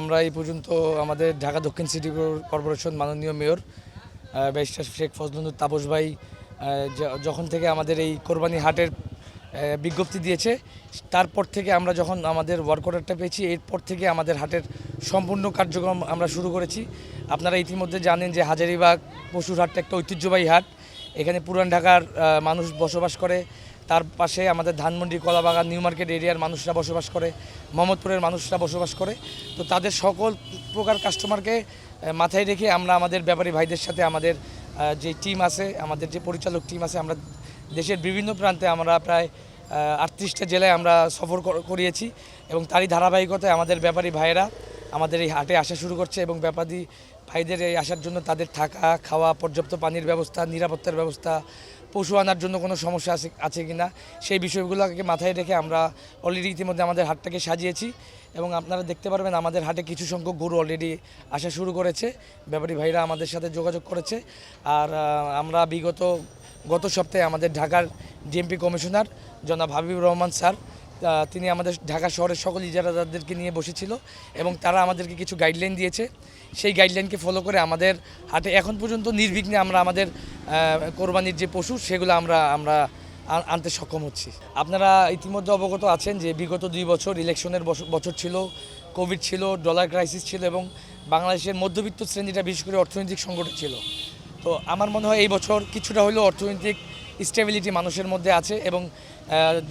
আমরা এই পর্যন্ত আমাদের ঢাকা দক্ষিণ সিটি কর্পোরেশন মাননীয় মেয়র ব্যারিস্টার শেখ ফজলুন্দর তাপস ভাই যখন থেকে আমাদের এই কোরবানি হাটের বিজ্ঞপ্তি দিয়েছে, তারপর থেকে আমরা যখন আমাদের ওয়ার্ক অর্ডারটা পেয়েছি, এরপর থেকে আমাদের হাটের সম্পূর্ণ কার্যক্রম আমরা শুরু করেছি। আপনারা ইতিমধ্যে জানেন যে হাজারিবাগ পশুর হাটটা একটা ঐতিহ্যবাহী হাট। এখানে পুরান ঢাকার মানুষ বসবাস করে। তার পাশে আমাদের ধানমন্ডি, কলাবাগান, নিউ মার্কেট এরিয়ার মানুষরা বসবাস করে, মোহাম্মদপুরের মানুষরা বসবাস করে। তো তাদের সকল প্রকার কাস্টমারকে মাথায় রেখে আমরা আমাদের ব্যাপারী ভাইদের সাথে আমাদের যে টিম আছে, আমাদের যে পরিচালক টিম আছে, আমরা দেশের বিভিন্ন প্রান্তে আমরা প্রায় আটত্রিশটা জেলায় আমরা সফর করিয়েছি এবং তারই ধারাবাহিকতায় আমাদের ব্যাপারী ভাইয়েরা আমাদের এই হাটে আসা শুরু করছে এবং ব্যাপারী ভাইদের এই আসার জন্য তাদের থাকা, খাওয়া, পর্যাপ্ত পানির ব্যবস্থা, নিরাপত্তার ব্যবস্থা পশু আনার জন্য কোনো সমস্যা আছে আছে কি না সেই বিষয়গুলোকে মাথায় রেখে আমরা অলরেডি ইতিমধ্যে আমাদের হাটটাকে সাজিয়েছি এবং আপনারা দেখতে পারবেন আমাদের হাটে কিছু সংখ্যক গরু অলরেডি আসা শুরু করেছে। ব্যাপারী ভাইরা আমাদের সাথে যোগাযোগ করেছে। আর আমরা বিগত, গত সপ্তাহে আমাদের ঢাকার ডিএমপি কমিশনার জনাব হাবিবুর রহমান স্যার তিনি আমাদের ঢাকা শহরের সকল ইজারাদারদেরকে নিয়ে বসেছিল এবং তারা আমাদেরকে কিছু গাইডলাইন দিয়েছে। সেই গাইডলাইনকে ফলো করে আমাদের হাটে এখন পর্যন্ত নির্বিঘ্নে আমরা আমাদের কোরবানির যে পশু সেগুলো আমরা আমরা আনতে সক্ষম হচ্ছি। আপনারা ইতিমধ্যে অবগত আছেন যে বিগত দুই বছর ইলেকশনের বছ- বছর ছিল কোভিড ছিল ডলার ক্রাইসিস ছিল এবং বাংলাদেশের মধ্যবিত্ত শ্রেণীটা বিশেষ করে অর্থনৈতিক সংকট ছিল। তো আমার মনে হয় এই বছর কিছুটা হলেও অর্থনৈতিক স্টেবিলিটি মানুষের মধ্যে আছে এবং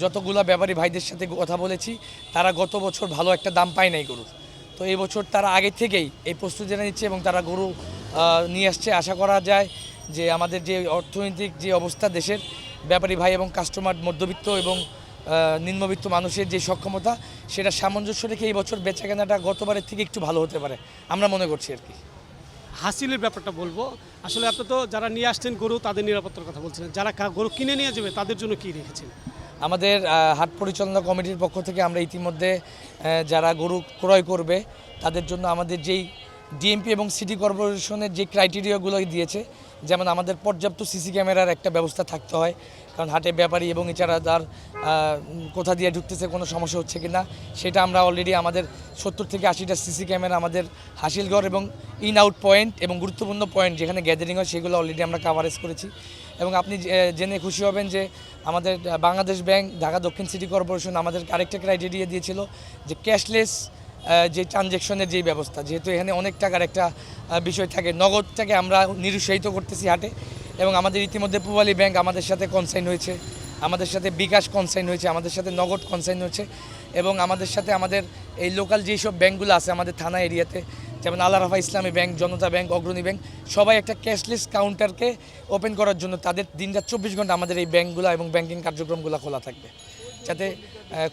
যতগুলা ব্যাপারী ভাইদের সাথে কথা বলেছি, তারা গত বছর ভালো একটা দাম পায় নাই গরুর। তো এই বছর তারা আগে থেকেই এই প্রস্তুতিটা নিচ্ছে এবং তারা গরু নিয়ে আসছে। আশা করা যায় যে আমাদের যে অর্থনৈতিক যে অবস্থা দেশের, ব্যাপারী ভাই এবং কাস্টমার মধ্যবিত্ত এবং নিম্নবিত্ত মানুষের যে সক্ষমতা, সেটা সামঞ্জস্য রেখে এই বছর বেচাকেনাটা গতবারের থেকে একটু ভালো হতে পারে। আমরা মনে করছি আর কি। হাসিলের ব্যাপারটা বলব। আসলে আপনি তো যারা নিয়ে আসছেন গরু, তাদের নিরাপত্তার কথা বলছিলেন যারা গরু কিনে নিয়ে যাবে, তাদের জন্য কি রেখেছেন? আমাদের হাট পরিচালনা কমিটির পক্ষ থেকে আমরা ইতিমধ্যে যারা গরু ক্রয় করবে, তাদের জন্য আমাদের যেই ডিএমপি এবং সিটি কর্পোরেশনের যে ক্রাইটেরিয়াগুলো দিয়েছে, যেমন আমাদের পর্যাপ্ত সিসি ক্যামেরার একটা ব্যবস্থা থাকতে হয়, কারণ হাটে ব্যাপারী এবং এছাড়া তার কোথা দিয়ে ঢুকতেছে, কোনো সমস্যা হচ্ছে কি না সেটা আমরা অলরেডি আমাদের সত্তর থেকে আশিটা সিসি ক্যামেরা আমাদের হাসিলগড় এবং ইন আউট পয়েন্ট এবং গুরুত্বপূর্ণ পয়েন্ট যেখানে গ্যাদারিং হয়, সেগুলো অলরেডি আমরা কাভারেজ করেছি। এবং আপনি জেনে খুশি হবেন যে আমাদের বাংলাদেশ ব্যাংক, ঢাকা দক্ষিণ সিটি কর্পোরেশন আমাদের আরেকটা ক্রাইটেরিয়া দিয়েছিল যে ক্যাশলেস যে ট্রানজ্যাকশনের যেই ব্যবস্থা, যেহেতু এখানে অনেক টাকার একটা বিষয় থাকে, নগদটাকে আমরা নিরুৎসাহিত করতেছি হাটে এবং আমাদের ইতিমধ্যে পূবালী ব্যাংক আমাদের সাথে কনসাইন হয়েছে, আমাদের সাথে বিকাশ কনসাইন হয়েছে, আমাদের সাথে নগদ কনসাইন হয়েছে এবং আমাদের সাথে আমাদের এই লোকাল যেই সব ব্যাংকগুলো আছে আমাদের থানা এরিয়াতে যেমন Al-Arafah Islami bank, Janata bank, Agrani bank, সবাই একটা ক্যাশলেস কাউন্টারকে ওপেন করার জন্য তাদের দিনটা চব্বিশ ঘণ্টা আমাদের এই ব্যাংকগুলো এবং ব্যাংকিং কার্যক্রমগুলো খোলা থাকবে। যাতে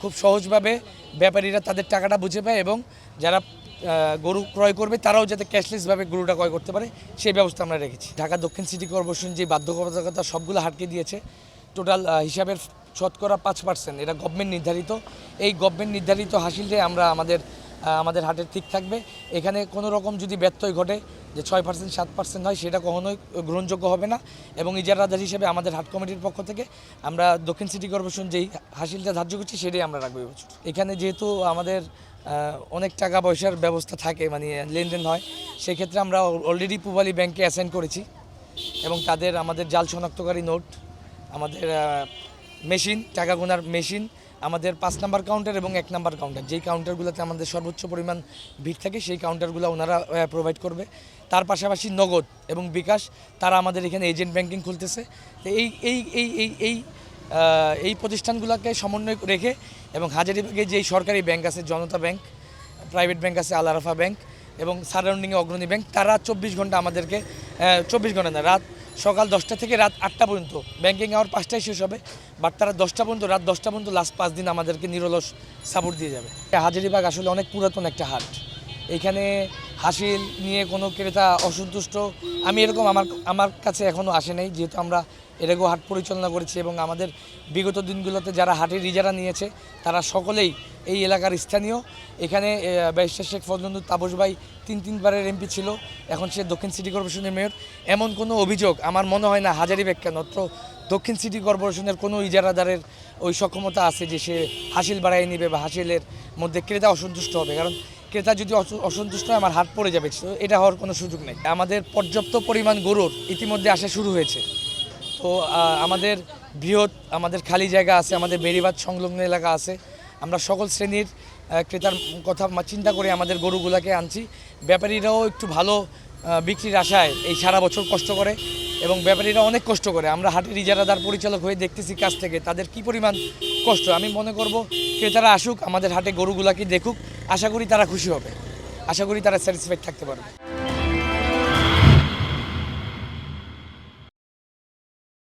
খুব সহজভাবে ব্যাপারীরা তাদের টাকাটা বুঝে পায় এবং যারা গরু ক্রয় করবে তারাও যাতে ক্যাশলেসভাবে গরুটা ক্রয় করতে পারে, সেই ব্যবস্থা আমরা রেখেছি। ঢাকা দক্ষিণ সিটি কর্পোরেশন যে বাধ্যবাধকতা সবগুলো হাটকে দিয়েছে টোটাল হিসাবের শতকরা পাঁচ পার্সেন্ট এটা গভর্নমেন্ট নির্ধারিত। এই গভর্নমেন্ট নির্ধারিত হাসিলে আমরা আমাদের আমাদের হাটের ঠিক থাকবে। এখানে কোনো রকম যদি ব্যত্যয় ঘটে যে ছয় পার্সেন্ট সাত পার্সেন্ট হয়, সেটা কখনোই গ্রহণযোগ্য হবে না এবং ইজারাদার হিসেবে আমাদের হাট কমিটির পক্ষ থেকে আমরা দক্ষিণ সিটি কর্পোরেশন যেই হাসিলটা ধার্য করছি, সেটাই আমরা রাখব এবছর এখানে যেহেতু আমাদের অনেক টাকা পয়সার ব্যবস্থা থাকে মানে লেনদেন হয়, সেক্ষেত্রে আমরা অলরেডি পুবালি ব্যাংকে অ্যাসাইন করেছি এবং তাদের আমাদের জাল শনাক্তকারী নোট, আমাদের মেশিন, টাকা গোনার মেশিন আমাদের পাঁচ নাম্বার কাউন্টার এবং এক নাম্বার কাউন্টার যেই কাউন্টারগুলোতে আমাদের সর্বোচ্চ পরিমাণ ভিড় থাকে, সেই কাউন্টারগুলো ওনারা প্রোভাইড করবে। তার পাশাপাশি নগদ এবং বিকাশ, তারা আমাদের এখানে এজেন্ট ব্যাংকিং খুলতেছে। এই এই এই এই এই এই প্রতিষ্ঠানগুলোকে সমন্বয় রেখে এবং হাজারিবাগে যেই সরকারি ব্যাংক আছে, জনতা ব্যাংক প্রাইভেট ব্যাংক আছে আলারাফা ব্যাংক এবং সারাউন্ডিংয়ে অগ্রণী ব্যাংক, তারা চব্বিশ ঘণ্টা আমাদেরকে চব্বিশ ঘণ্টা না, রাত সকাল দশটা থেকে রাত আটটা পর্যন্ত। ব্যাঙ্কিং আওয়ার পাঁচটায় শেষ হবে বাট তারা দশটা পর্যন্ত, রাত দশটা পর্যন্ত লাস্ট পাঁচ দিন আমাদেরকে নিরলস সাপোর্ট দিয়ে যাবে। হাজারিবাগ আসলে অনেক পুরাতন একটা হাট। এখানে হাসিল নিয়ে কোনো ক্রেতা অসন্তুষ্ট, আমি এরকম আমার আমার কাছে এখনও আসে নাই, যেহেতু আমরা এরকম হাট পরিচালনা করেছি এবং আমাদের বিগত দিনগুলোতে যারা হাটের ইজারা নিয়েছে, তারা সকলেই এই এলাকার স্থানীয়। এখানে ব্যারিস্টার শেখ ফজলুন্দুর তাপস ভাই তিন, তিনবারের এমপি ছিল, এখন সে দক্ষিণ সিটি কর্পোরেশনের মেয়র। এমন কোনো অভিযোগ আমার মনে হয় না হাজারিবাগ কেন দক্ষিণ সিটি কর্পোরেশনের কোনো ইজারাদারের ওই সক্ষমতা আছে যে সে হাসিল বাড়াই নেবে বা হাসিলের মধ্যে ক্রেতা অসন্তুষ্ট হবে, কারণ ক্রেতা যদি অস- অসন্তুষ্ট হয়, আমার হাট পড়ে যাবে। এটা হওয়ার কোনো সুযোগ নেই। আমাদের পর্যাপ্ত পরিমাণ গরুর ইতিমধ্যে আসা শুরু হয়েছে। তো আমাদের বৃহৎ, আমাদের খালি জায়গা আছে, আমাদের বেড়িবাদ সংলগ্ন এলাকা আছে। আমরা সকল শ্রেণির ক্রেতার কথা চিন্তা করে আমাদের গরুগুলাকে আনছি। ব্যাপারীরাও একটু ভালো বিক্রির আশায় এই সারা বছর কষ্ট করে। এবং ব্যাপারীরা অনেক কষ্ট করে। আমরা হাটের ইজারাদার পরিচালক হয়ে দেখতেছি কাছ থেকে তাদের কি পরিমাণ কষ্ট। আমি মনে করব ক্রেতারা আসুক, আমাদের হাটে গরুগুলাকে দেখুক, আশা করি তারা খুশি হবে। আশা করি তারা স্যাটিসফাইড থাকতে পারবে।